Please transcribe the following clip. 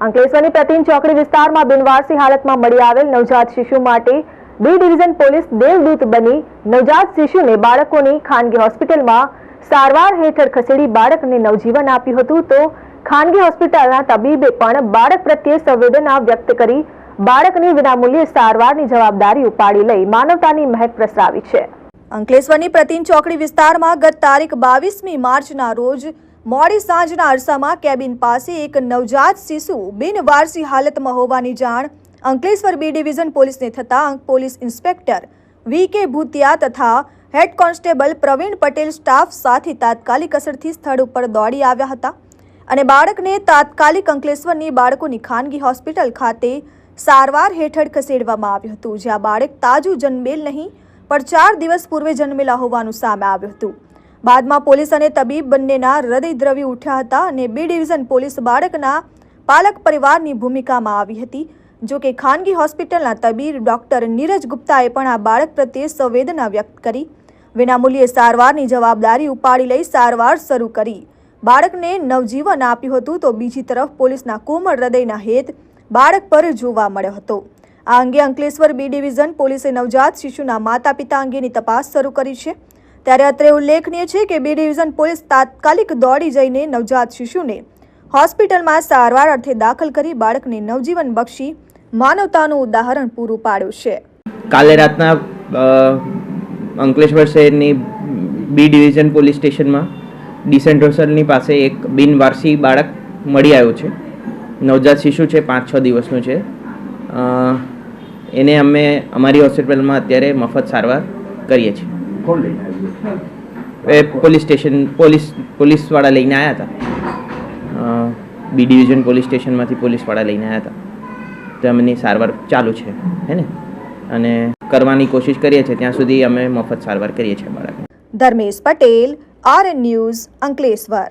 અંકલેશ્વરની પ્રતિમ ચોકડી વિસ્તારમાં બિનવારસી હાલતમાં મળી આવેલ નવજાત શિશુ માટે બી ડિવિઝન પોલીસ દેવદૂત બની નવજાત શિશુને બાળકોની ખાનગી હોસ્પિટલમાં સારવાર હેઠળ ખસેડી બાળકને નવજીવન આપ્યું હતું તો ખાનગી હોસ્પિટલના તબીબે પણ બાળક પ્રત્યે સંવેદના વ્યક્ત કરી બાળકની વિનામૂલ્યે સારવારની જવાબદારી ઉપાડી લઈ માનવતાની મહેક પ્રસરાવી છે. અંકલેશ્વરની પ્રતિમ ચોકડી વિસ્તારમાં ગત તારીખ બાવીસમી માર્ચના રોજ મોડી સાંજના અરસામાં કેબિન પાસે એક નવજાત શિશુ બિનવારસી હાલતમાં હોવાની જાણ અંકલેશ્વર બી ડિવિઝન પોલીસને થતાં પોલીસ ઇન્સ્પેક્ટર વી કે ભૂતિયા તથા head constable Pravin Patel staff સાથે તાત્કાલિક અસરથી સ્થળ ઉપર દોડી આવ્યા હતા અને બાળકને તાત્કાલિક અંકલેશ્વરની બાળકોની ખાનગી હોસ્પિટલ ખાતે સારવાર હેઠળ ખસેડવામાં આવ્યું હતું, જ્યાં બાળક તાજું જન્મેલ નહીં, પણ ચાર દિવસ પૂર્વે જન્મેલા હોવાનું સામે આવ્યું હતું. બાદમાં પોલીસ અને તબીબ બંનેના હૃદય દ્રવી ઉઠ્યા હતા અને બી ડિવિઝન પોલીસ બાળકના પાલક પરિવારની ભૂમિકામાં આવી હતી. જો કે ખાનગી હોસ્પિટલના તબીબ ડોક્ટર નીરજ ગુપ્તાએ પણ આ બાળક પ્રત્યે સંવેદના વ્યક્ત કરી. વિનામૂલ્યે સારવારની જવાબદારી ઉપાડી લઈ સારવાર શરૂ કરી. બાળકને નવજીવન આપ્યું હતું તો બીજી તરફ પોલીસના કોમળ હૃદયના હેત બાળક પર જોવા મળ્યો હતો. આ અંગે અંકલેશ્વર બી ડિવિઝન પોલીસે નવજાત શિશુના માતા પિતા અંગેની તપાસ શરૂ કરી છે. ત્યારે અત્રે ઉલ્લેખનીય છે કે બી ડિવિઝન પોલીસ તાત્કાલિક દોડી જઈને નવજાત શિશુને હોસ્પિટલમાં સારવાર અર્થે દાખલ કરી બાળકને નવજીવન બક્ષી માનવતાનું ઉદાહરણ પૂરું પાડ્યું છે. કાલે રાતના અંકલેશ્વર શહેરની બી ડિવિઝન પોલીસ સ્ટેશનમાં ડિસેન્ટ હોસ્ટેલની પાસે એક બિનવારસી બાળક મળી આવ્યો છે. નવજાત શિશુ છે, પાંચ છ દિવસનું છે. એને અમે અમારી હોસ્પિટલમાં અત્યારે મફત સારવાર કરીએ છીએ. કોણ લઈને આવ્યું? એ પોલીસ સ્ટેશન પોલીસ પોલીસવાળા લઈને આવ્યા હતા. બી ડિવિઝન પોલીસ સ્ટેશનમાંથી પોલીસવાળા લઈને આવ્યા હતા. તેમની સારવાર ચાલુ છે હે ને? અને કરવાની કોશિશ કરીએ છીએ ત્યાં સુધી અમે મફત સારવાર કરીએ છીએ બાળકને Dharmesh Patel R N news Ankleshwar.